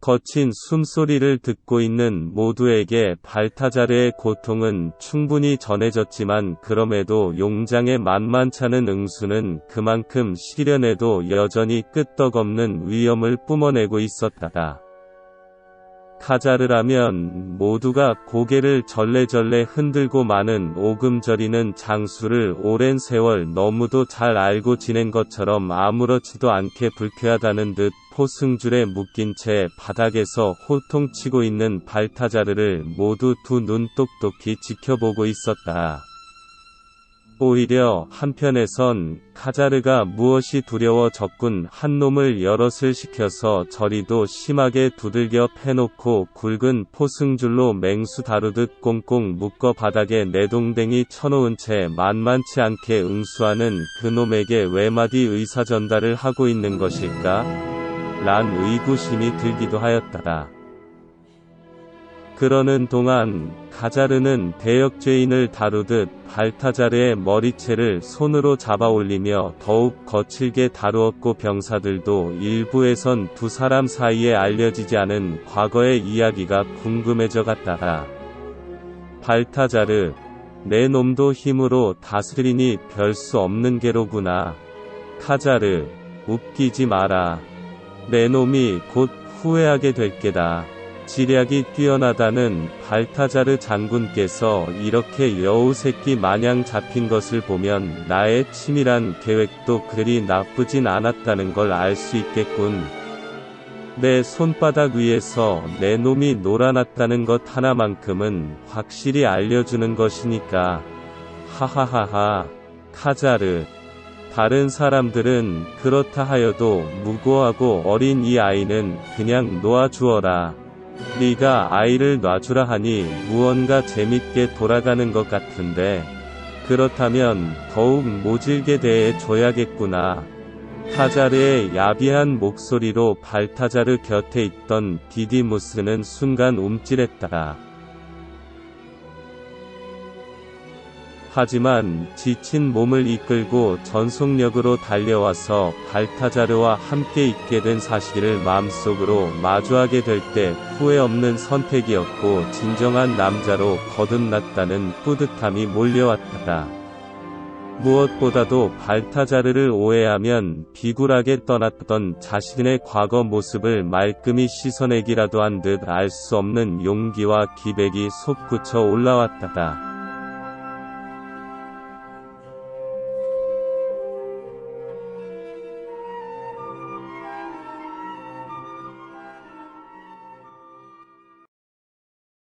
거친 숨소리를 듣고 있는 모두에게 발타자르의 고통은 충분히 전해졌지만 그럼에도 용장의 만만찮은 응수는 그만큼 시련에도 여전히 끄떡없는 위험을 뿜어내고 있었다. 카자르라면 모두가 고개를 절레절레 흔들고 마는 오금저리는 장수를 오랜 세월 너무도 잘 알고 지낸 것처럼 아무렇지도 않게 불쾌하다는 듯 포승줄에 묶인 채 바닥에서 호통치고 있는 발타자르를 모두 두 눈 똑똑히 지켜보고 있었다. 오히려 한편에선 카자르가 무엇이 두려워 적군 한 놈을 여럿을 시켜서 저리도 심하게 두들겨 패놓고 굵은 포승줄로 맹수 다루듯 꽁꽁 묶어 바닥에 내동댕이 쳐놓은 채 만만치 않게 응수하는 그놈에게 외마디 의사 전달을 하고 있는 것일까? 란 의구심이 들기도 하였다. 그러는 동안 가자르는 대역죄인을 다루듯 발타자르의 머리채를 손으로 잡아 올리며 더욱 거칠게 다루었고 병사들도 일부에선 두 사람 사이에 알려지지 않은 과거의 이야기가 궁금해져 갔다가 발타자르 내 놈도 힘으로 다스리니 별 수 없는 게로구나. 카자르 웃기지 마라. 내 놈이 곧 후회하게 될 게다. 지략이 뛰어나다는 발타자르 장군께서 이렇게 여우 새끼 마냥 잡힌 것을 보면 나의 치밀한 계획도 그리 나쁘진 않았다는 걸 알 수 있겠군. 내 손바닥 위에서 내 놈이 놀아났다는 것 하나만큼은 확실히 알려주는 것이니까. 하하하하. 카자르. 다른 사람들은 그렇다 하여도 무고하고 어린 이 아이는 그냥 놓아주어라. 네가 아이를 놔주라 하니 무언가 재밌게 돌아가는 것 같은데 그렇다면 더욱 모질게 대해 줘야겠구나. 타자르의 야비한 목소리로 발타자르 곁에 있던 디디무스는 순간 움찔했다. 하지만 지친 몸을 이끌고 전속력으로 달려와서 발타자르와 함께 있게 된 사실을 마음속으로 마주하게 될 때 후회 없는 선택이었고 진정한 남자로 거듭났다는 뿌듯함이 몰려왔다. 무엇보다도 발타자르를 오해하면 비굴하게 떠났던 자신의 과거 모습을 말끔히 씻어내기라도 한 듯 알 수 없는 용기와 기백이 솟구쳐 올라왔다.